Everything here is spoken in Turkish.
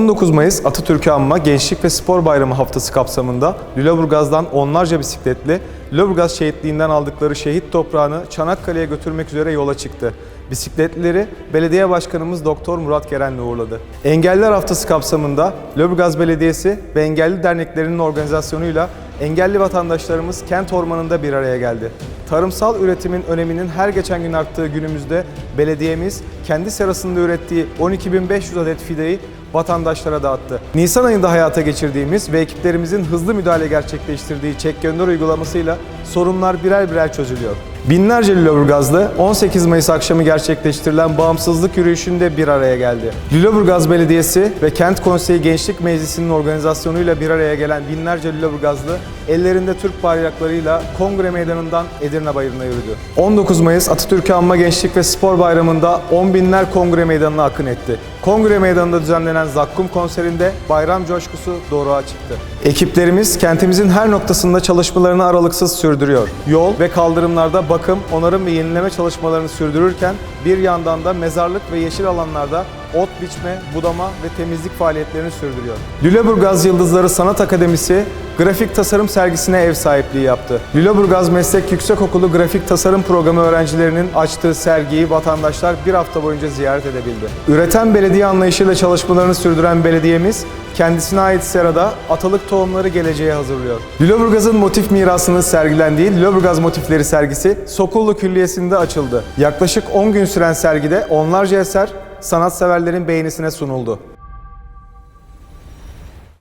19 Mayıs Atatürk'ü anma Gençlik ve Spor Bayramı haftası kapsamında Lüleburgaz'dan onlarca bisikletli Lüleburgaz şehitliğinden aldıkları şehit toprağını Çanakkale'ye götürmek üzere yola çıktı. Bisikletlileri belediye başkanımız Doktor Murat Geren'le uğurladı. Engelliler Haftası kapsamında Lüleburgaz Belediyesi ve engelli derneklerinin organizasyonuyla engelli vatandaşlarımız kent ormanında bir araya geldi. Tarımsal üretimin öneminin her geçen gün arttığı günümüzde belediyemiz kendi serasında ürettiği 12.500 adet fideyi vatandaşlara dağıttı. Nisan ayında hayata geçirdiğimiz ve ekiplerimizin hızlı müdahale gerçekleştirdiği çek gönder uygulamasıyla sorunlar birer birer çözülüyor. Binlerce Lüleburgazlı 18 Mayıs akşamı gerçekleştirilen bağımsızlık yürüyüşünde bir araya geldi. Lüleburgaz Belediyesi ve Kent Konseyi Gençlik Meclisi'nin organizasyonuyla bir araya gelen binlerce Lüleburgazlı ellerinde Türk bayraklarıyla Kongre Meydanı'ndan Edirne Bayırı'na yürüdü. 19 Mayıs Atatürk'ü Anma Gençlik ve Spor Bayramı'nda on binler Kongre Meydanı'na akın etti. Kongre Meydanı'nda düzenlenen Zakkum konserinde bayram coşkusu doğruğa çıktı. Ekiplerimiz kentimizin her noktasında çalışmalarını aralıksız sürdürüyor. Yol ve kaldırımlarda bakım, onarım ve yenileme çalışmalarını sürdürürken bir yandan da mezarlık ve yeşil alanlarda ot biçme, budama ve temizlik faaliyetlerini sürdürüyor. Lüleburgaz Yıldızları Sanat Akademisi grafik tasarım sergisine ev sahipliği yaptı. Lüleburgaz Meslek Yüksekokulu Grafik Tasarım Programı öğrencilerinin açtığı sergiyi vatandaşlar bir hafta boyunca ziyaret edebildi. Üreten belediye anlayışıyla çalışmalarını sürdüren belediyemiz kendisine ait serada atalık tohumları geleceğe hazırlıyor. Lüleburgaz'ın motif mirasının sergilendiği Lüleburgaz Motifleri sergisi Sokullu Külliyesi'nde açıldı. Yaklaşık 10 gün süren sergide onlarca eser sanatseverlerin beğenisine sunuldu.